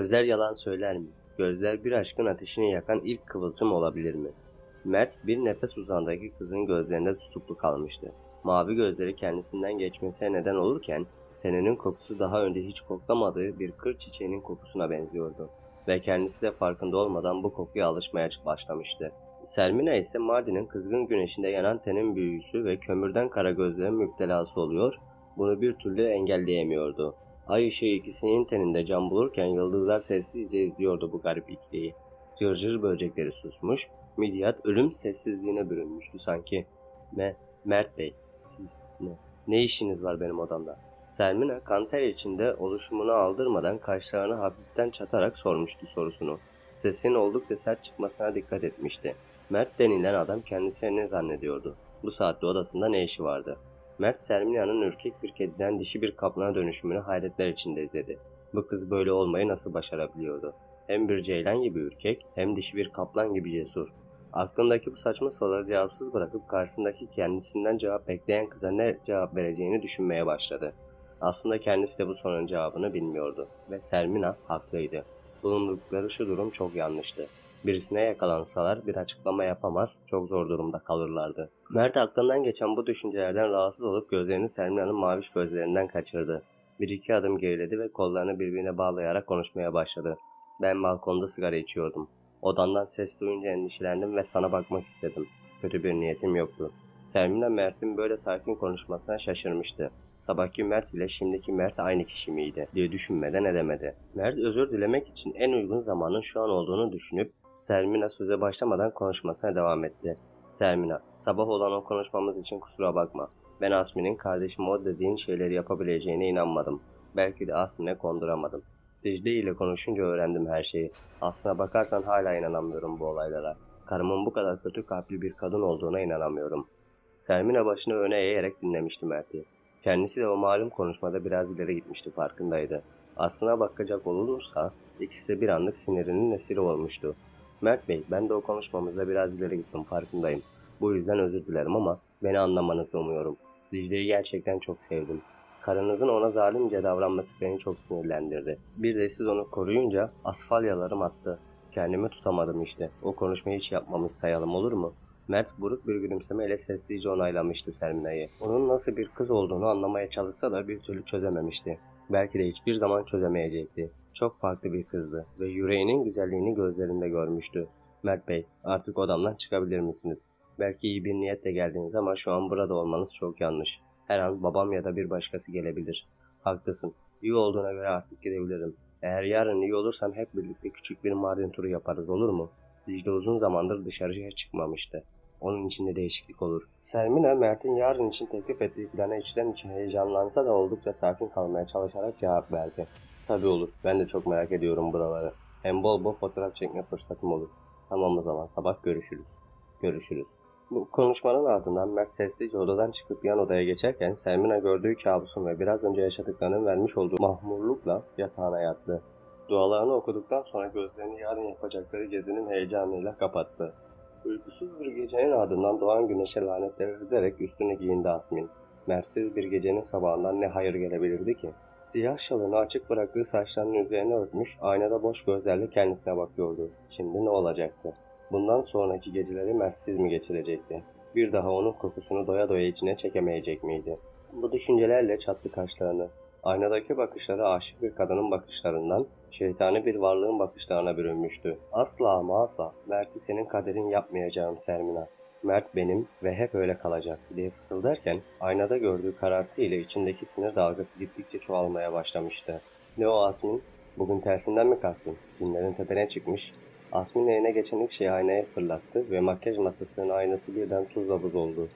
Gözler yalan söyler mi? Gözler bir aşkın ateşini yakan ilk kıvılcım olabilir mi? Mert bir nefes uzağındaki kızın gözlerinde tutuklu kalmıştı. Mavi gözleri kendisinden geçmesine neden olurken teninin kokusu daha önce hiç koklamadığı bir kır çiçeğinin kokusuna benziyordu. Ve kendisi de farkında olmadan bu kokuya alışmaya başlamıştı. Selmina ise Mardin'in kızgın güneşinde yanan tenin büyüsü ve kömürden kara gözlerin müptelası oluyor, bunu bir türlü engelleyemiyordu. Ay ışığı ikisinin teninde can bulurken yıldızlar sessizce izliyordu bu garip ikiliyi. Cırcır böcekleri susmuş, Midyat ölüm sessizliğine bürünmüştü sanki. Me, Mert Bey, siz ne? Ne işiniz var benim odamda? Selmina kanter içinde oluşumunu aldırmadan kaşlarını hafiften çatarak sormuştu sorusunu. Sesin oldukça sert çıkmasına dikkat etmişti. Mert denilen adam kendisine ne zannediyordu? Bu saatte odasında ne işi vardı? Mert Selmina'nın ürkek bir kediden dişi bir kaplana dönüşümünü hayretler içinde izledi. Bu kız böyle olmayı nasıl başarabiliyordu? Hem bir ceylan gibi ürkek hem dişi bir kaplan gibi cesur. Aklındaki bu saçma soruları cevapsız bırakıp karşısındaki kendisinden cevap bekleyen kıza ne cevap vereceğini düşünmeye başladı. Aslında kendisi de bu sorunun cevabını bilmiyordu ve Selmina haklıydı. Bulundukları şu durum çok yanlıştı. Birisine yakalansalar bir açıklama yapamaz, çok zor durumda kalırlardı. Mert aklından geçen bu düşüncelerden rahatsız olup gözlerini Selmina'nın maviş gözlerinden kaçırdı. Bir iki adım geriledi ve kollarını birbirine bağlayarak konuşmaya başladı. Ben balkonda sigara içiyordum. Odandan ses duyunca endişelendim ve sana bakmak istedim. Kötü bir niyetim yoktu. Selmina Mert'in böyle sakin konuşmasına şaşırmıştı. Sabahki Mert ile şimdiki Mert aynı kişi miydi diye düşünmeden edemedi. Mert özür dilemek için en uygun zamanın şu an olduğunu düşünüp Selmina söze başlamadan konuşmasına devam etti. Selmina, sabah olan o konuşmamız için kusura bakma. Ben Asmin'in kardeşim o dediğin şeyleri yapabileceğine inanmadım. Belki de Asmin'e konduramadım. Dicle ile konuşunca öğrendim her şeyi. Aslına bakarsan hala inanamıyorum bu olaylara. Karımın bu kadar kötü kalpli bir kadın olduğuna inanamıyorum. Selmina başını öne eğerek dinlemişti Mert'i. Kendisi de o malum konuşmada biraz ileri gitmişti farkındaydı. Aslına bakacak olursa ikisi de bir anlık sinirinin esiri olmuştu. Mert Bey ben de o konuşmamızda biraz ileri gittim farkındayım. Bu yüzden özür dilerim ama beni anlamanızı umuyorum. Dicle'yi gerçekten çok sevdim. Karınızın ona zalimce davranması beni çok sinirlendirdi. Bir de siz onu koruyunca asfalyalarım attı. Kendimi tutamadım işte. O konuşmayı hiç yapmamış sayalım olur mu? Mert buruk bir gülümsemeyle sessizce onaylamıştı Selmina'yı. Onun nasıl bir kız olduğunu anlamaya çalışsa da bir türlü çözememişti. Belki de hiçbir zaman çözemeyecekti. Çok farklı bir kızdı ve yüreğinin güzelliğini gözlerinde görmüştü. Mert Bey, artık odamdan çıkabilir misiniz? Belki iyi bir niyetle geldiniz ama şu an burada olmanız çok yanlış. Her an babam ya da bir başkası gelebilir. Haklısın. İyi olduğuna göre artık gidebilirim. Eğer yarın iyi olursam hep birlikte küçük bir Mardin turu yaparız olur mu? Dicle uzun zamandır dışarıya çıkmamıştı. Onun için de değişiklik olur. Selmina Mert'in yarın için teklif ettiği plana içten içe heyecanlansa da oldukça sakin kalmaya çalışarak cevap verdi. Tabii olur. Ben de çok merak ediyorum buraları. Hem bol bol fotoğraf çekme fırsatım olur. Tamam o zaman sabah görüşürüz. Görüşürüz. Bu konuşmanın ardından Mert sessizce odadan çıkıp yan odaya geçerken Selmina gördüğü kabusun ve biraz önce yaşadıklarının vermiş olduğu mahmurlukla yatağına yattı. Dualarını okuduktan sonra gözlerini yarın yapacakları gezinin heyecanıyla kapattı. Uykusuz bir gecenin ardından doğan güneşe lanetler ederek üstüne giyindi Asmin. Mersiz bir gecenin sabahından ne hayır gelebilirdi ki? Siyah şalını açık bıraktığı saçlarının üzerine örtmüş, aynada boş gözlerle kendisine bakıyordu. Şimdi ne olacaktı? Bundan sonraki geceleri mersiz mi geçirecekti? Bir daha onun kokusunu doya doya içine çekemeyecek miydi? Bu düşüncelerle çattı kaşlarını. Aynadaki bakışları aşık bir kadının bakışlarından, şeytani bir varlığın bakışlarına bürünmüştü. Asla ama asla, Mert'i senin kaderin yapmayacağım Sermina. Mert benim ve hep öyle kalacak diye fısıldarken aynada gördüğü karartı ile içindeki sinir dalgası gittikçe çoğalmaya başlamıştı. Ne o Asmin? Bugün tersinden mi kalktın? Cinlerin tepene çıkmış. Asmin eline geçen ilk şeyi aynaya fırlattı ve makyaj masasının aynası birden tuzla buz oldu.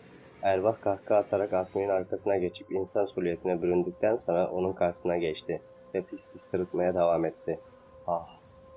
Ervah kahkaha atarak Asmin'in arkasına geçip insan suliyetine büründükten sonra onun karşısına geçti ve pis pis sırıtmaya devam etti. Ah,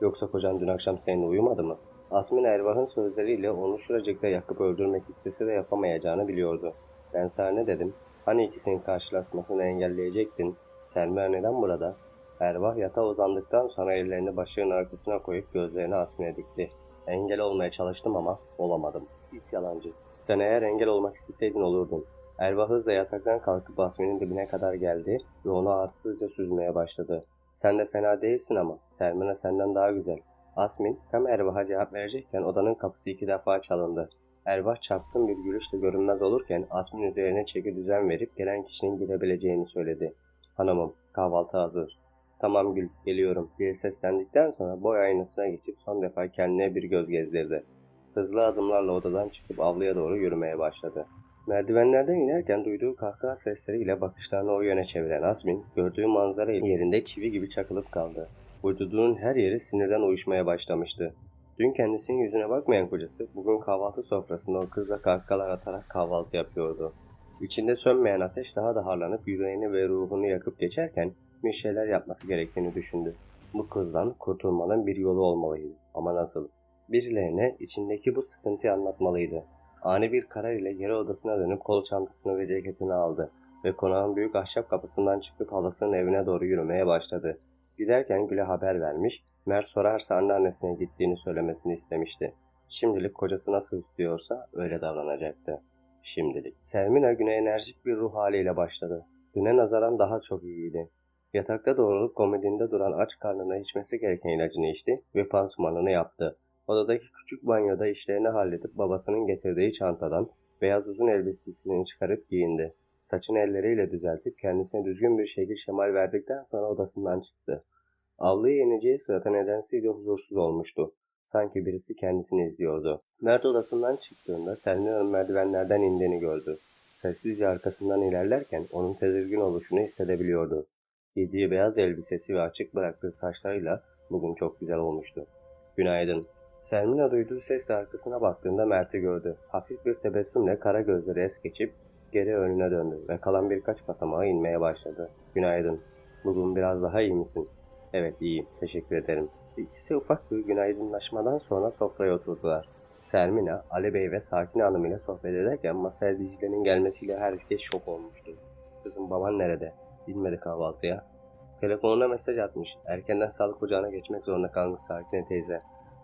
yoksa kocan dün akşam seninle uyumadı mı? Asmin Ervah'ın sözleriyle onu şuracıkta yakıp öldürmek istese de yapamayacağını biliyordu. Ben sana ne dedim? Hani ikisinin karşılaşmasını engelleyecektin? Selma neden burada? Ervah yatağa uzandıktan sonra ellerini başının arkasına koyup gözlerini Asmin'e dikti. Engel olmaya çalıştım ama olamadım. Pis yalancı. Sen eğer engel olmak isteseydin olurdun. Ervah hızla yataktan kalkıp Asmin'in dibine kadar geldi ve onu arsızca süzmeye başladı. Sen de fena değilsin ama Sermina senden daha güzel. Asmin tam Erbah'a cevap verecekken odanın kapısı iki defa çalındı. Erbah çapkın bir gülüşle görünmez olurken Asmin üzerine çeki düzen verip gelen kişinin girebileceğini söyledi. Hanımım kahvaltı hazır. Tamam Gül geliyorum diye seslendikten sonra boy aynasına geçip son defa kendine bir göz gezdirdi. Hızlı adımlarla odadan çıkıp avluya doğru yürümeye başladı. Merdivenlerden inerken duyduğu kahkaha sesleriyle bakışlarını o yöne çeviren Asmin, gördüğü manzara yerinde çivi gibi çakılıp kaldı. Vücudunun her yeri sinirden uyuşmaya başlamıştı. Dün kendisinin yüzüne bakmayan kocası, bugün kahvaltı sofrasında o kızla kahkahalar atarak kahvaltı yapıyordu. İçinde sönmeyen ateş daha da harlanıp yüreğini ve ruhunu yakıp geçerken bir şeyler yapması gerektiğini düşündü. Bu kızdan kurtulmanın bir yolu olmalıydı. Ama nasıl? Birilerine içindeki bu sıkıntıyı anlatmalıydı. Ani bir karar ile yere odasına dönüp kol çantasını ve ceketini aldı ve konağın büyük ahşap kapısından çıkıp halasının evine doğru yürümeye başladı. Giderken Gül'e haber vermiş, Mert sorarsa anneannesine gittiğini söylemesini istemişti. Şimdilik kocası nasıl istiyorsa öyle davranacaktı. Şimdilik. Selmina güne enerjik bir ruh haliyle başladı. Düne nazaran daha çok iyiydi. Yatakta doğrulup komodinde duran aç karnına içmesi gereken ilacını içti ve pansumanını yaptı. Odadaki küçük banyoda işlerini halledip babasının getirdiği çantadan beyaz uzun elbisesini çıkarıp giyindi. Saçını elleriyle düzeltip kendisine düzgün bir şekil şemal verdikten sonra odasından çıktı. Avluya ineceği sırada nedensizce huzursuz olmuştu. Sanki birisi kendisini izliyordu. Mert odasından çıktığında Selmina'nın merdivenlerden indiğini gördü. Sessizce arkasından ilerlerken onun tedirgin oluşunu hissedebiliyordu. Giydiği beyaz elbisesi ve açık bıraktığı saçlarıyla bugün çok güzel olmuştu. Günaydın. Selmina duyduğu sesle arkasına baktığında Mert'i gördü. Hafif bir tebessümle kara gözleri es geçip geri önüne döndü ve kalan birkaç basamağa inmeye başladı. Günaydın. Bugün biraz daha iyi misin? Evet iyiyim. Teşekkür ederim. İkisi ufak bir günaydınlaşmadan sonra sofraya oturdular. Sermina, Ali Bey ve Sakin Hanım ile sohbet ederken masaya Dicle'nin gelmesiyle herkes şok olmuştu. Kızım baban nerede? Bilmedi kahvaltıya. Telefonuna mesaj atmış. Erkenden sağlık ocağına geçmek zorunda kalmış Sakine teyze.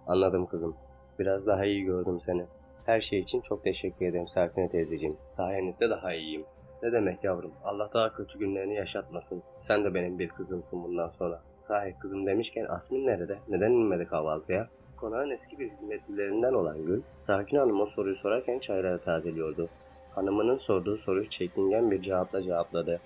Anladım kızım. Biraz daha iyi gördüm seni. Her şey için çok teşekkür ederim Sakine teyzeciğim. Sayenizde daha iyiyim. Ne demek yavrum? Allah daha kötü günlerini yaşatmasın. Sen de benim bir kızımsın bundan sonra. Sahi kızım demişken Asmin nerede? Neden inmedi kahvaltıya? Konağın eski bir hizmetlilerinden olan Gül, Sakin Hanım o soruyu sorarken çayları tazeliyordu. Hanımının sorduğu soruyu çekingen bir cevapla cevapladı.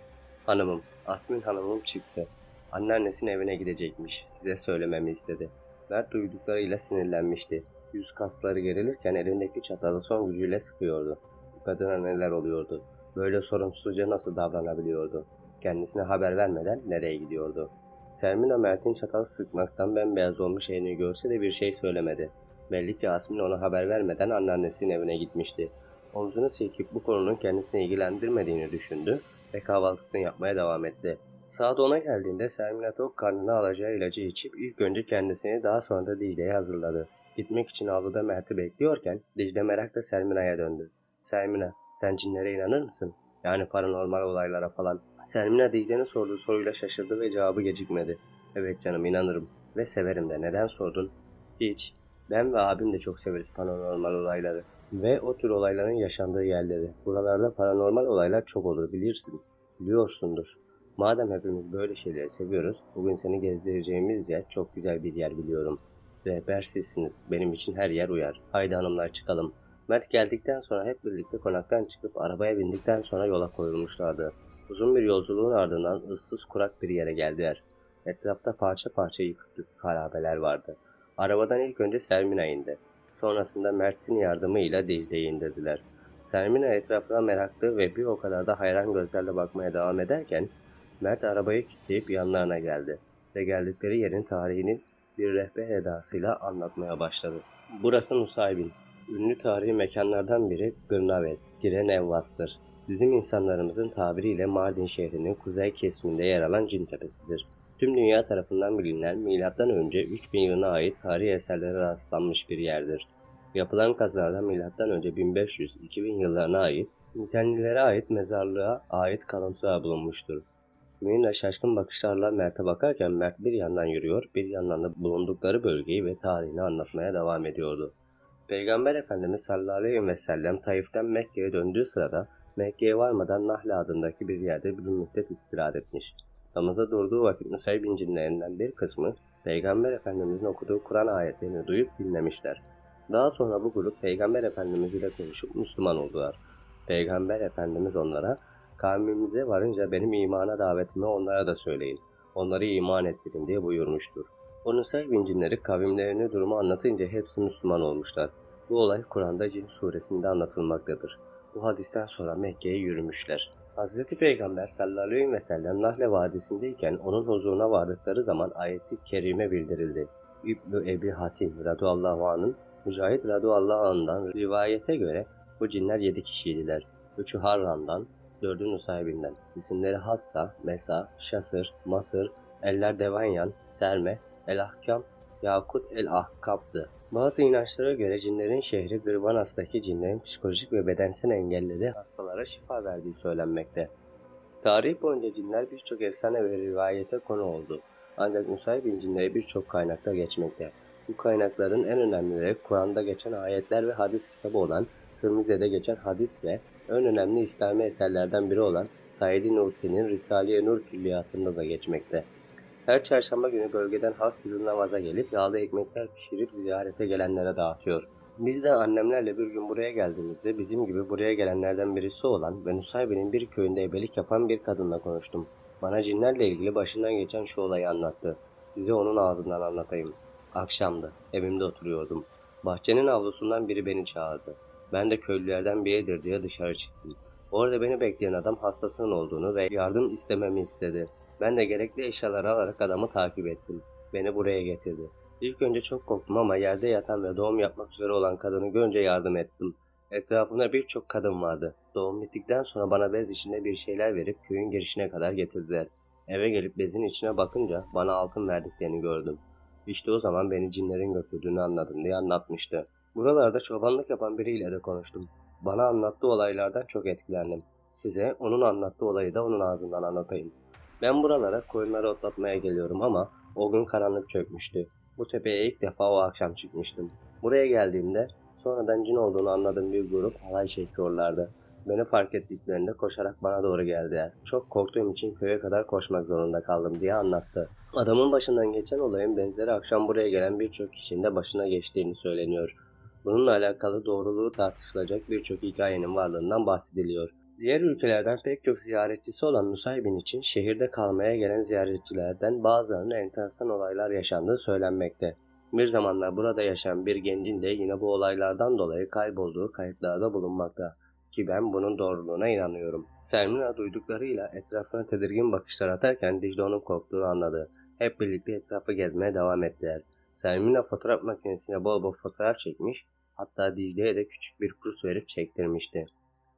Hanımım, Asmin hanımım çıktı. Anneannesinin evine gidecekmiş. Size söylememi istedi. Mert duyduklarıyla sinirlenmişti. Yüz kasları gerilirken elindeki çatalı son gücüyle sıkıyordu. Bu kadına neler oluyordu? Böyle sorumsuzca nasıl davranabiliyordu? Kendisine haber vermeden nereye gidiyordu? Sermina Mert'in çatal sıkmaktan bembeyaz olmuş elini görse de bir şey söylemedi. Belli ki Asmin ona haber vermeden anneannesinin evine gitmişti. Omzunu silkip bu konunun kendisini ilgilendirmediğini düşündü ve kahvaltısını yapmaya devam etti. Saat 10'a geldiğinde Sermina tok karnına alacağı ilacı içip ilk önce kendisini daha sonra da Dicle'ye hazırladı. Gitmek için avluda Mert'i bekliyorken Dicle merakla Sermina'ya döndü. Sermina, sen cinlere inanır mısın? Yani paranormal olaylara falan. Sermina Dicle'nin sorduğu soruyla şaşırdı ve cevabı gecikmedi. Evet canım inanırım ve severim de. Neden sordun? Hiç. Ben ve abim de çok severiz paranormal olayları. Ve o tür olayların yaşandığı yerleri. Buralarda paranormal olaylar çok olur bilirsin. Biliyorsundur. Madem hepimiz böyle şeyleri seviyoruz, bugün seni gezdireceğimiz yer çok güzel bir yer biliyorum. Rehber sizsiniz, benim için her yer uyar. Haydi hanımlar çıkalım. Mert geldikten sonra hep birlikte konaktan çıkıp arabaya bindikten sonra yola koyulmuşlardı. Uzun bir yolculuğun ardından ıssız kurak bir yere geldiler. Etrafta parça parça yıkık dökük harabeler vardı. Arabadan ilk önce Sermina indi. Sonrasında Mert'in yardımıyla Dicle'yi indirdiler. Sermina etrafına meraklı ve bir o kadar da hayran gözlerle bakmaya devam ederken Mert arabayı kilitleyip yanlarına geldi ve geldikleri yerin tarihini bir rehber edasıyla anlatmaya başladı. Burası Nusaybin. Ünlü tarihi mekanlardan biri Gırnavez, Giren Evvas'tır. Bizim insanlarımızın tabiriyle Mardin şehrinin kuzey kesiminde yer alan Cin Tepesi'dir. Tüm dünya tarafından bilinen M.Ö. 3000 yılına ait tarihi eserlere rastlanmış bir yerdir. Yapılan kazılarda M.Ö. 1500-2000 yıllarına ait Nitenlilere ait mezarlığa ait kalıntılar bulunmuştur. Smirna şaşkın bakışlarla Mert'e bakarken Mert bir yandan yürüyor, bir yandan da bulundukları bölgeyi ve tarihini anlatmaya devam ediyordu. Peygamber Efendimiz sallallahu aleyhi ve sellem Taif'ten Mekke'ye döndüğü sırada Mekke'ye varmadan Nahle adındaki bir yerde bir müddet istirahat etmiş. Namaza durduğu vakit Nusaybin cinlerinden bir kısmı Peygamber Efendimizin okuduğu Kur'an ayetlerini duyup dinlemişler. Daha sonra bu grup Peygamber Efendimiz ile konuşup Müslüman oldular. Peygamber Efendimiz onlara kavmimize varınca benim imana davetimi onlara da söyleyin. Onları iman ettirin diye buyurmuştur. O Nusaybin cinleri kavimlerini durumu anlatınca hepsi Müslüman olmuşlar. Bu olay Kur'an'da Cin suresinde anlatılmaktadır. Bu hadisten sonra Mekke'ye yürümüşler. Hz. Peygamber sallallahu aleyhi ve sellem Nahle Vadisi'ndeyken onun huzuruna vardıkları zaman ayeti kerime bildirildi. İbn Ebi Hatim radıyallahu anh'ın Mücahit radıyallahu anh'dan rivayete göre bu cinler yedi kişiydiler. Üçü Harran'dan, dördü Nusaybin'den. İsimleri Hassa, Mesa, Şasır, Masır, Eller Devanyan, Serme, El Ahkam, Yakut El Ahkab'dı. Bazı inançlara göre cinlerin şehri Gırvanas'taki cinlerin psikolojik ve bedensel engelleri hastalara şifa verdiği söylenmekte. Tarih boyunca cinler birçok efsane ve rivayete konu oldu. Ancak Nusaybin cinleri birçok kaynakta geçmekte. Bu kaynakların en önemlileri Kur'an'da geçen ayetler ve hadis kitabı olan Tirmizi'de geçen hadis ve en önemli İslami eserlerden biri olan Said-i Nursi'nin Risale-i Nur külliyatında da geçmekte. Her çarşamba günü bölgeden halk bir namaza gelip yağlı ekmekler pişirip ziyarete gelenlere dağıtıyor. Biz de annemlerle bir gün buraya geldiğimizde bizim gibi buraya gelenlerden birisi olan ve Nusaybin'in bir köyünde ebelik yapan bir kadınla konuştum. Bana cinlerle ilgili başından geçen şu olayı anlattı. Size onun ağzından anlatayım. Akşamdı. Evimde oturuyordum. Bahçenin avlusundan biri beni çağırdı. Ben de köylülerden biridir diye dışarı çıktım. Orada beni bekleyen adam hastasının olduğunu ve yardım istememi istedi. Ben de gerekli eşyaları alarak adamı takip ettim. Beni buraya getirdi. İlk önce çok korktum ama yerde yatan ve doğum yapmak üzere olan kadını görünce yardım ettim. Etrafında birçok kadın vardı. Doğum bittikten sonra bana bez içinde bir şeyler verip köyün girişine kadar getirdiler. Eve gelip bezin içine bakınca bana altın verdiklerini gördüm. İşte o zaman beni cinlerin götürdüğünü anladım diye anlatmıştı. Buralarda çobanlık yapan biriyle de konuştum. Bana anlattığı olaylardan çok etkilendim. Size onun anlattığı olayı da onun ağzından anlatayım. Ben buralara koyunları otlatmaya geliyorum ama o gün karanlık çökmüştü. Bu tepeye ilk defa o akşam çıkmıştım. Buraya geldiğimde sonradan cin olduğunu anladığım bir grup alay çekiyorlardı. Beni fark ettiklerinde koşarak bana doğru geldiler. Çok korktuğum için köye kadar koşmak zorunda kaldım diye anlattı. Adamın başından geçen olayın benzeri akşam buraya gelen birçok kişinin de başına geçtiğini söyleniyor. Bununla alakalı doğruluğu tartışılacak birçok hikayenin varlığından bahsediliyor. Diğer ülkelerden pek çok ziyaretçisi olan Nusaybin için şehirde kalmaya gelen ziyaretçilerden bazılarının enteresan olaylar yaşandığı söylenmekte. Bir zamanlar burada yaşayan bir gencin de yine bu olaylardan dolayı kaybolduğu kayıtlarda bulunmakta. Ki ben bunun doğruluğuna inanıyorum. Selmina duyduklarıyla etrafına tedirgin bakışlar atarken Dicle onun korktuğunu anladı. Hep birlikte etrafı gezmeye devam ettiler. Selmina fotoğraf makinesine bol bol fotoğraf çekmiş, hatta Dicle'ye de küçük bir kurs verip çektirmişti.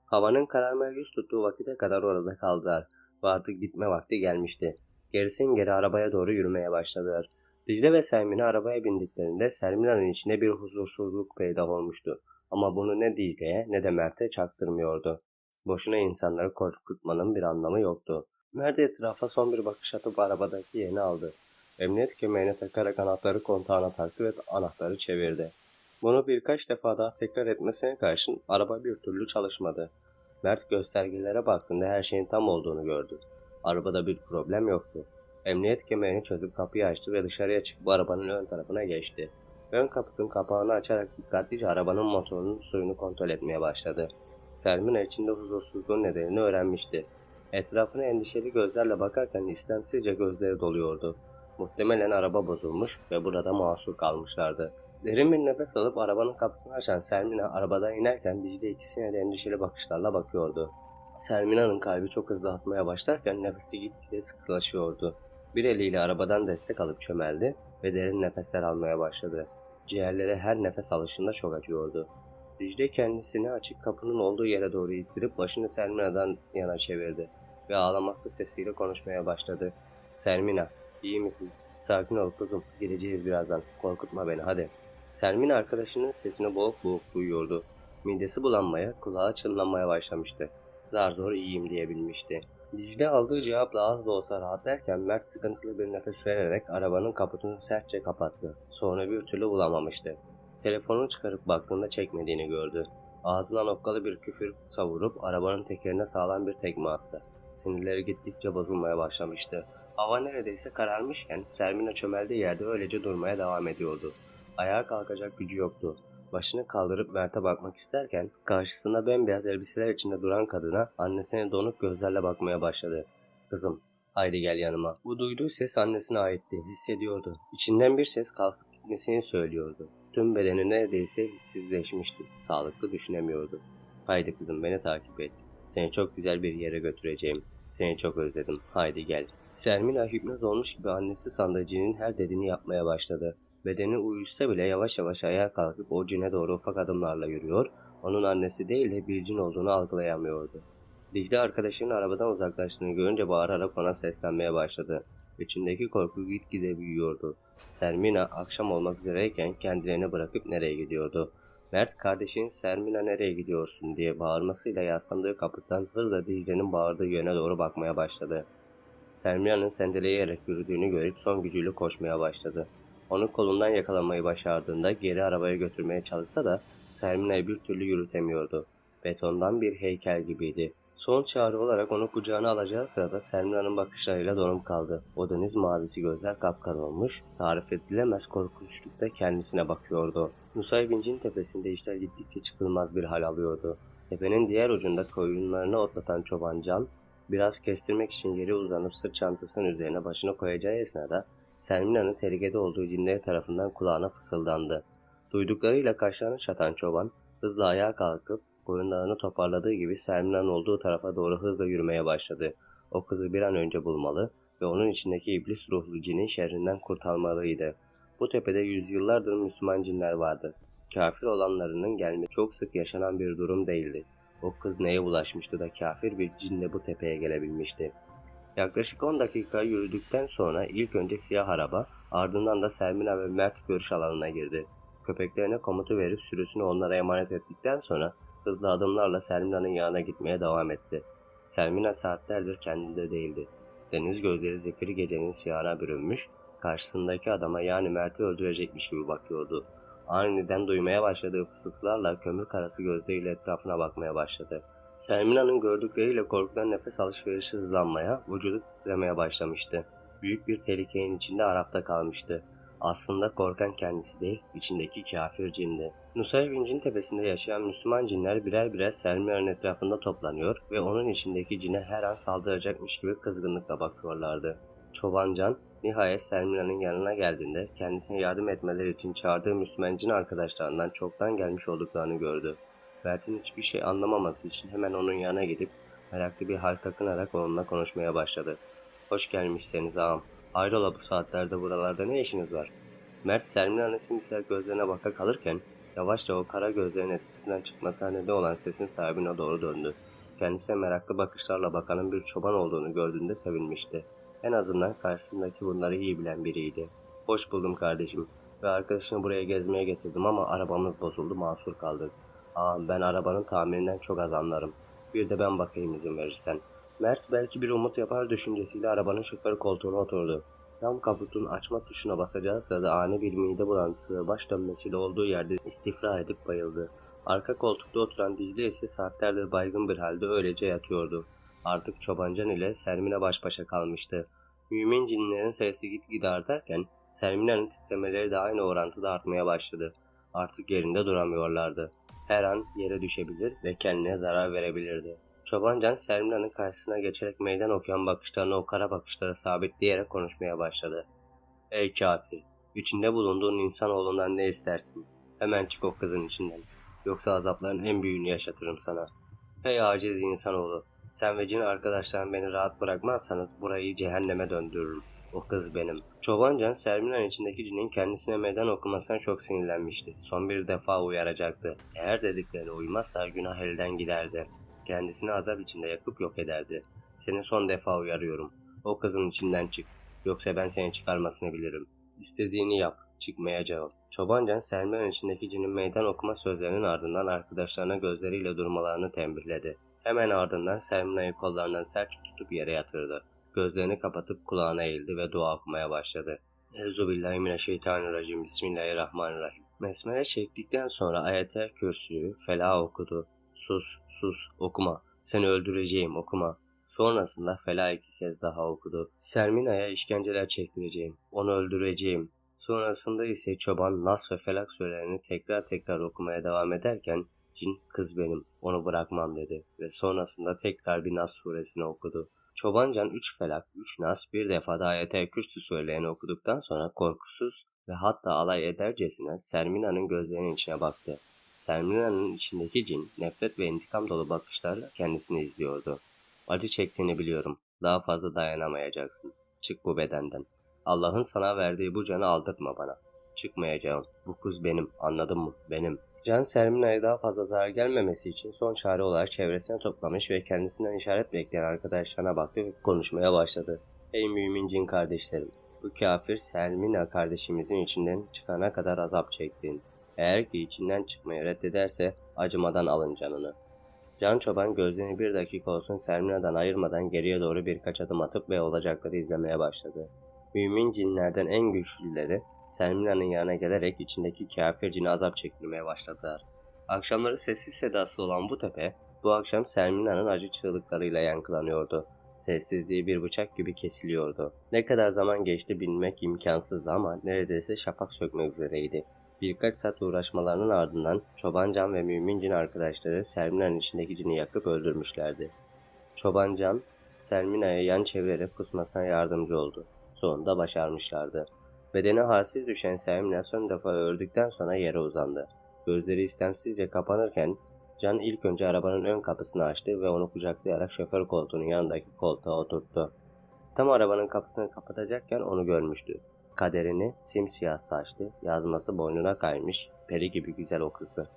Havanın kararmaya yüz tuttuğu vakite kadar orada kaldılar ve artık gitme vakti gelmişti. Gerisin geri arabaya doğru yürümeye başladılar. Dicle ve Selmina arabaya bindiklerinde Selmina'nın içinde bir huzursuzluk peyda olmuştu. Ama bunu ne Dicle'ye ne de Mert'e çaktırmıyordu. Boşuna insanları korkutmanın bir anlamı yoktu. Mert etrafa son bir bakış atıp arabadaki yerini aldı. Emniyet kemerine takarak anahtarı kontağına taktı ve anahtarı çevirdi. Bunu birkaç defa daha tekrar etmesine karşın araba bir türlü çalışmadı. Mert göstergelere baktığında her şeyin tam olduğunu gördü. Arabada bir problem yoktu. Emniyet kemerini çözüp kapıyı açtı ve dışarıya çıkıp arabanın ön tarafına geçti. Ön kaputun kapağını açarak dikkatlice arabanın motorunun suyunu kontrol etmeye başladı. Selmina içinde huzursuzluğun nedenini öğrenmişti. Etrafına endişeli gözlerle bakarken istemsizce gözleri doluyordu. Muhtemelen araba bozulmuş ve burada mahsur kalmışlardı. Derin bir nefes alıp arabanın kapısını açan Selmina arabadan inerken Dicle ikisine de endişeli bakışlarla bakıyordu. Selmina'nın kalbi çok hızlı atmaya başlarken nefesi gitgide sıkılaşıyordu. Bir eliyle arabadan destek alıp çömeldi ve derin nefesler almaya başladı. Ciğerleri her nefes alışında çok acıyordu. Dicle kendisini açık kapının olduğu yere doğru ittirip başını Selmina'dan yana çevirdi ve ağlamaklı sesiyle konuşmaya başladı. Selmina, iyi misin? Sakin ol kızım, gideceğiz birazdan. Korkutma beni hadi. Selmin arkadaşının sesini boğuk boğuk duyuyordu. Midesi bulanmaya, kulağı çınlamaya başlamıştı. Zar zor iyiyim diyebilmişti. Dicle aldığı cevapla az da olsa rahat derken Mert sıkıntılı bir nefes vererek arabanın kaputunu sertçe kapattı. Sonra bir türlü bulamamıştı. Telefonunu çıkarıp baktığında çekmediğini gördü. Ağzından okkalı bir küfür savurup arabanın tekerine sağlam bir tekme attı. Sinirleri gittikçe bozulmaya başlamıştı. Hava neredeyse kararmışken Sermina çömeldiği yerde öylece durmaya devam ediyordu. Ayağa kalkacak gücü yoktu. Başını kaldırıp Mert'e bakmak isterken karşısında bembeyaz elbiseler içinde duran kadına annesine donuk gözlerle bakmaya başladı. Kızım, haydi gel yanıma. Bu duyduğu ses annesine aitti, hissediyordu. İçinden bir ses kalkıp gitmesini söylüyordu. Tüm bedeni neredeyse hissizleşmişti. Sağlıklı düşünemiyordu. Haydi kızım beni takip et. Seni çok güzel bir yere götüreceğim. Seni çok özledim. Haydi gel. Sermina hipnoz olmuş gibi annesi sandıcının her dediğini yapmaya başladı. Bedeni uyuşsa bile yavaş yavaş ayağa kalkıp o cine doğru ufak adımlarla yürüyor, onun annesi değil de bir cin olduğunu algılayamıyordu. Dicle arkadaşının arabadan uzaklaştığını görünce bağırarak ona seslenmeye başladı. İçindeki korku gitgide büyüyordu. Sermina akşam olmak üzereyken kendilerini bırakıp nereye gidiyordu? Mert kardeşin Sermina nereye gidiyorsun diye bağırmasıyla yaslandığı kapıdan hızla Dicle'nin bağırdığı yöne doğru bakmaya başladı. Sermina'nın sendeleyerek yürüdüğünü görüp son gücüyle koşmaya başladı. Onu kolundan yakalamayı başardığında geri arabaya götürmeye çalışsa da Sermina'yı bir türlü yürütemiyordu. Betondan bir heykel gibiydi. Son çağrı olarak onu kucağına alacağı sırada Sermina'nın bakışlarıyla donup kaldı. O deniz mavisi gözler kapkara olmuş, tarif edilemez korkunçlukta kendisine bakıyordu. Nusaybinç'in tepesinde işler gittikçe çıkılmaz bir hal alıyordu. Tepenin diğer ucunda koyunlarını otlatan çoban Can, biraz kestirmek için yere uzanıp sırt çantasının üzerine başını koyacağı esnada Sermina'nın tehlikede olduğu cinleri tarafından kulağına fısıldandı. Duyduklarıyla kaşlarını çatan çoban hızla ayağa kalkıp koyunlarını toparladığı gibi Sermina'nın olduğu tarafa doğru hızla yürümeye başladı. O kızı bir an önce bulmalı ve onun içindeki iblis ruhlu cinin şerrinden kurtarmalıydı. Bu tepede yüzyıllardır Müslüman cinler vardı. Kafir olanlarının gelme çok sık yaşanan bir durum değildi. O kız neye bulaşmıştı da kafir bir cinle bu tepeye gelebilmişti. Yaklaşık 10 dakika yürüdükten sonra ilk önce siyah araba, ardından da Sermina ve Mert görüş alanına girdi. Köpeklerine komutu verip sürüsünü onlara emanet ettikten sonra hızlı adımlarla Sermina'nın yanına gitmeye devam etti. Sermina saatlerdir kendinde değildi. Deniz gözleri zifiri gecenin siyahına bürünmüş, karşısındaki adama yani Mert'i öldürecekmiş gibi bakıyordu. Aniden duymaya başladığı fısıltılarla kömür karası gözleriyle etrafına bakmaya başladı. Sermina'nın gördükleriyle korkudan nefes alışverişi hızlanmaya, vücudu titremeye başlamıştı. Büyük bir tehlikenin içinde arafta kalmıştı. Aslında korkan kendisi değil, içindeki kafir cindi. Nusayr tepesinde yaşayan Müslüman cinler birer birer Sermina'nın etrafında toplanıyor ve onun içindeki cine her an saldıracakmış gibi kızgınlıkla bakıyorlardı. Çobancan nihayet Sermina'nın yanına geldiğinde kendisine yardım etmeleri için çağırdığı Müslüman cin arkadaşlarından çoktan gelmiş olduklarını gördü. Mert'in hiçbir şey anlamaması için hemen onun yanına gidip meraklı bir hal takınarak onunla konuşmaya başladı. Hoş gelmişseniz ağam. Hayrola bu saatlerde buralarda ne işiniz var? Mert Sermina'nın simsiyah gözlerine baka kalırken yavaşça o kara gözlerin etkisinden çıkmasına neden olan sesin sahibine doğru döndü. Kendisine meraklı bakışlarla bakanın bir çoban olduğunu gördüğünde sevinmişti. En azından karşısındaki bunları iyi bilen biriydi. Hoş buldum kardeşim ve arkadaşını buraya gezmeye getirdim ama arabamız bozuldu mahsur kaldık. Ağam ben arabanın tamirinden çok az anlarım. Bir de ben bakayım izin verirsen. Mert belki bir umut yapar düşüncesiyle arabanın şoför koltuğuna oturdu. Tam kaputun açma tuşuna basacağı sırada ani bir mide bulantısı ve baş dönmesiyle olduğu yerde istifra edip bayıldı. Arka koltukta oturan Dicle ise saatlerdir baygın bir halde öylece yatıyordu. Artık Çobancan ile Sermine baş başa kalmıştı. Mümin cinlerin sayısı gitgide artarken Sermina'nın titremeleri de aynı orantıda artmaya başladı. Artık yerinde duramıyorlardı. Her an yere düşebilir ve kendine zarar verebilirdi. Çobancan Sermina'nın karşısına geçerek meydan okuyan bakışlarını o kara bakışlara sabitleyerek konuşmaya başladı. Ey kafir! İçinde bulunduğun insanoğlundan ne istersin? Hemen çık o kızın içinden. Yoksa azapların en büyüğünü yaşatırım sana. Hey aciz insanoğlu! Sen ve cin arkadaşların beni rahat bırakmazsanız burayı cehenneme döndürürüm. O kız benim. Çobancan Sermina'nın içindeki cinin kendisine meydan okumasına çok sinirlenmişti. Son bir defa uyaracaktı. Eğer dediklerine uymazsa günah elden giderdi. Kendisini azap içinde yakıp yok ederdi. Seni son defa uyarıyorum. O kızın içinden çık. Yoksa ben seni çıkarmasını bilirim. İstediğini yap. Çıkmayacağım. Çobancan Selmi'nin içindeki cinin meydan okuma sözlerinin ardından arkadaşlarına gözleriyle durmalarını tembihledi. Hemen ardından Selmina'yı kollarından sertçe tutup yere yatırdı. Gözlerini kapatıp kulağına eğildi ve dua okumaya başladı. Euzubillahimineşşeytanirracim. Bismillahirrahmanirrahim. Mesmele çektikten sonra ayetel kürsüyü, felah okudu. Sus, sus, okuma. Seni öldüreceğim, okuma. Sonrasında Fela iki kez daha okudu. Sermina'ya işkenceler çektireceğim. Onu öldüreceğim. Sonrasında ise çoban Nas ve Felak surelerini tekrar tekrar okumaya devam ederken Cin kız benim onu bırakmam dedi ve sonrasında tekrar bir Nas suresini okudu. Çobancan 3 felak, 3 nas, bir defa da ayet-el kürsü surelerini okuduktan sonra korkusuz ve hatta alay edercesine Sermina'nın gözlerinin içine baktı. Sermina'nın içindeki cin nefret ve intikam dolu bakışlarla kendisini izliyordu. Acı çektiğini biliyorum. Daha fazla dayanamayacaksın. Çık bu bedenden. Allah'ın sana verdiği bu canı aldırtma bana. Çıkmayacağım. Bu kız benim. Anladın mı? Benim. Can Sermina'ya daha fazla zarar gelmemesi için son çare olarak çevresine toplamış ve kendisinden işaret bekleyen arkadaşlarına baktı ve konuşmaya başladı. Ey mümin cin kardeşlerim! Bu kafir Sermina kardeşimizin içinden çıkana kadar azap çektin. Eğer ki içinden çıkmayı reddederse acımadan alın canını. Can Çoban gözlerini bir dakika olsun Sermina'dan ayırmadan geriye doğru birkaç adım atıp ve olacakları izlemeye başladı. Mümin cinlerden en güçlüleri Sermina'nın yanına gelerek içindeki kafir cini azap çektirmeye başladılar. Akşamları sessiz sedasız olan bu tepe bu akşam Sermina'nın acı çığlıklarıyla yankılanıyordu. Sessizliği bir bıçak gibi kesiliyordu. Ne kadar zaman geçti bilmek imkansızdı ama neredeyse şafak sökmek üzereydi. Birkaç saat uğraşmalarının ardından Çobancan ve Mümin Cin arkadaşları Sermina'nın içindeki cini yakıp öldürmüşlerdi. Çobancan, Sermina'ya yan çevirerek kusmasına yardımcı oldu. Sonunda başarmışlardı. Bedeni halsiz düşen Sermina son defa öldükten sonra yere uzandı. Gözleri istemsizce kapanırken Can ilk önce arabanın ön kapısını açtı ve onu kucaklayarak şoför koltuğunun yanındaki koltuğa oturttu. Tam arabanın kapısını kapatacakken onu görmüştü. Kaderini simsiyah saçlı, yazması boynuna kaymış, peri gibi güzel o kızı.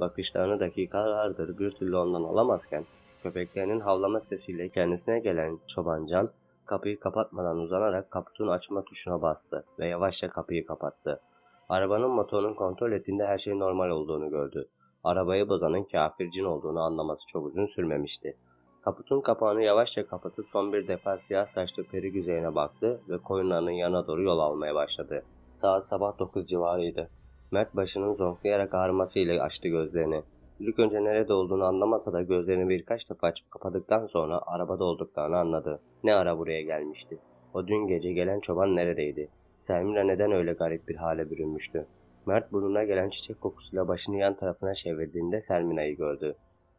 Bakışlarını dakikalardır bir türlü ondan alamazken, köpeklerinin havlama sesiyle kendisine gelen çobancan, kapıyı kapatmadan uzanarak kaputun açma tuşuna bastı ve yavaşça kapıyı kapattı. Arabanın motorunu kontrol ettiğinde her şey normal olduğunu gördü. Arabayı bozanın kafir cin olduğunu anlaması çok uzun sürmemişti. Kaputun kapağını yavaşça kapatıp son bir defa siyah saçlı peri güzeyine baktı ve koyunlarının yana doğru yol almaya başladı. Saat sabah 9 civarıydı. Mert başının zonklayarak ağrımasıyla açtı gözlerini. İlk önce nerede olduğunu anlamasa da gözlerini birkaç defa açıp kapadıktan sonra arabada olduklarını anladı. Ne ara buraya gelmişti? O dün gece gelen çoban neredeydi? Sermina neden öyle garip bir hale bürünmüştü? Mert burnuna gelen çiçek kokusuyla başını yan tarafına çevirdiğinde Sermina'yı gördü.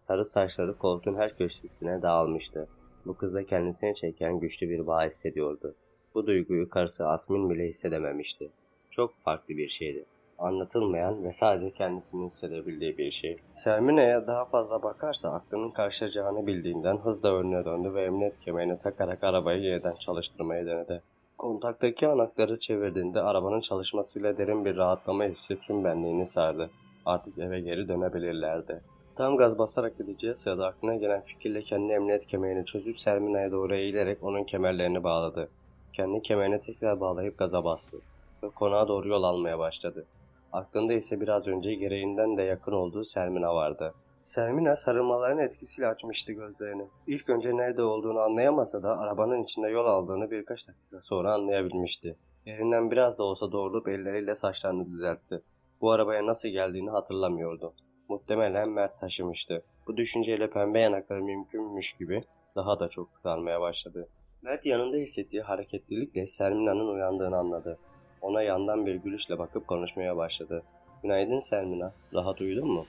Sarı saçları koltuğun her köşesine dağılmıştı. Bu kızda kendisine çeken güçlü bir bağ hissediyordu. Bu duyguyu karısı Asmin bile hissedememişti. Çok farklı bir şeydi. Anlatılmayan ve sadece kendisinin hissedebildiği bir şey. Sermina'ya daha fazla bakarsa aklının karışacağını bildiğinden hızla önüne döndü ve emniyet kemerini takarak arabayı yeniden çalıştırmayı denedi. Kontaktaki anahtarı çevirdiğinde arabanın çalışmasıyla derin bir rahatlama hissi tüm benliğini sardı. Artık eve geri dönebilirlerdi. Tam gaz basarak gideceği sırada aklına gelen fikirle kendi emniyet kemerini çözüp Sermina'ya doğru eğilerek onun kemerlerini bağladı. Kendi kemerini tekrar bağlayıp gaza bastı ve konağa doğru yol almaya başladı. Aklında ise biraz önce gereğinden de yakın olduğu Sermina vardı. Sermina sarılmaların etkisiyle açmıştı gözlerini. İlk önce nerede olduğunu anlayamasa da arabanın içinde yol aldığını birkaç dakika sonra anlayabilmişti. Yerinden biraz da olsa doğrulup elleriyle saçlarını düzeltti. Bu arabaya nasıl geldiğini hatırlamıyordu. Muhtemelen Mert taşımıştı. Bu düşünceyle pembe yanakları mümkünmüş gibi daha da çok kızarmaya başladı. Mert yanında hissettiği hareketlilikle Sermina'nın uyandığını anladı. Ona yandan bir gülüşle bakıp konuşmaya başladı. Günaydın Sermina. Rahat uyudun mu?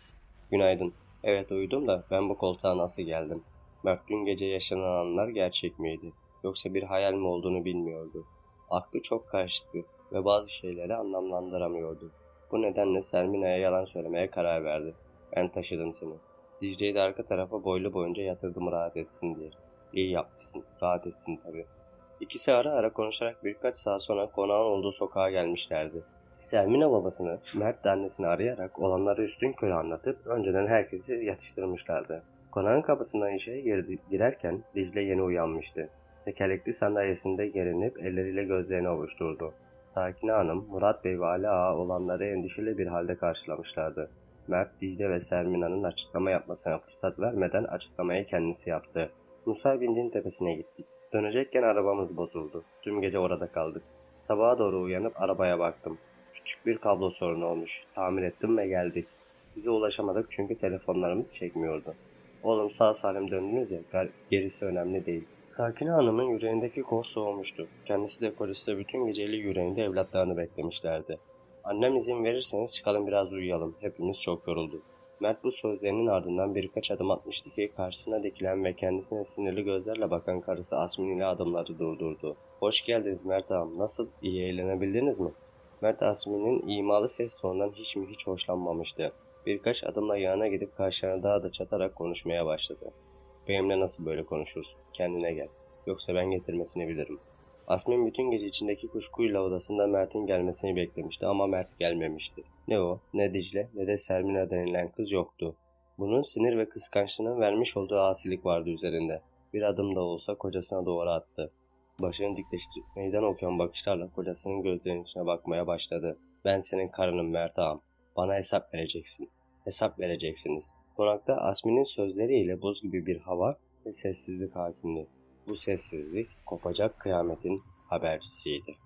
Günaydın. Evet uyudum da ben bu koltuğa nasıl geldim? Mert dün gece yaşanan anlar gerçek miydi? Yoksa bir hayal mi olduğunu bilmiyordu. Aklı çok karıştı ve bazı şeyleri anlamlandıramıyordu. Bu nedenle Sermina'ya yalan söylemeye karar verdi. Ben taşıdım seni. Dicle'yi de arka tarafa boylu boyunca yatırdım rahat etsin diye. İyi yapmışsın. Rahat etsin tabii. İkisi ara ara konuşarak birkaç saat sonra konağın olduğu sokağa gelmişlerdi. Sermina babasını, Mert de annesini arayarak olanları üstün körü anlatıp önceden herkesi yatıştırmışlardı. Konağın kapısından içeri girdi, girerken Dicle yeni uyanmıştı. Tekerlekli sandalyesinde gerinip elleriyle gözlerini ovuşturdu. Sakine Hanım, Murat Bey ve Ali Ağa olanları endişeli bir halde karşılamışlardı. Mert, Dicle ve Sermina'nın açıklama yapmasına fırsat vermeden açıklamayı kendisi yaptı. Musa Bincin tepesine gittik. Dönecekken arabamız bozuldu. Tüm gece orada kaldık. Sabaha doğru uyanıp arabaya baktım. Küçük bir kablo sorunu olmuş. Tamir ettim ve geldik. Size ulaşamadık çünkü telefonlarımız çekmiyordu. Oğlum sağ salim döndünüz ya gerisi önemli değil. Sakine Hanım'ın yüreğindeki kor soğumuştu. Kendisi de polisi de bütün geceli yüreğinde evlatlarını beklemişlerdi. Annem izin verirseniz çıkalım biraz uyuyalım. Hepimiz çok yorulduk. Mert bu sözlerinin ardından birkaç adım atmıştı ki karşısına dikilen ve kendisine sinirli gözlerle bakan karısı Asmin ile adımları durdurdu. Hoş geldiniz Mert ağam. Nasıl? İyi eğlenebildiniz mi? Mert Asmin'in imalı ses tonundan hiç mi hiç hoşlanmamıştı. Birkaç adımla yanına gidip karşılarına daha da çatarak konuşmaya başladı. Benimle nasıl böyle konuşursun? Kendine gel. Yoksa ben getirmesini bilirim. Asmin bütün gece içindeki kuşkuyla odasında Mert'in gelmesini beklemişti ama Mert gelmemişti. Ne o, ne Dicle, ne de Sermina denilen kız yoktu. Bunun sinir ve kıskançlığının vermiş olduğu asilik vardı üzerinde. Bir adım da olsa kocasına doğru attı. Başını dikleştirip meydan okuyan bakışlarla kocasının gözlerinin içine bakmaya başladı. Ben senin karınım Mert ağam. Bana hesap vereceksin. Hesap vereceksiniz. Konakta Asmin'in sözleriyle buz gibi bir hava ve sessizlik hakimdi. Bu sessizlik kopacak kıyametin habercisiydi.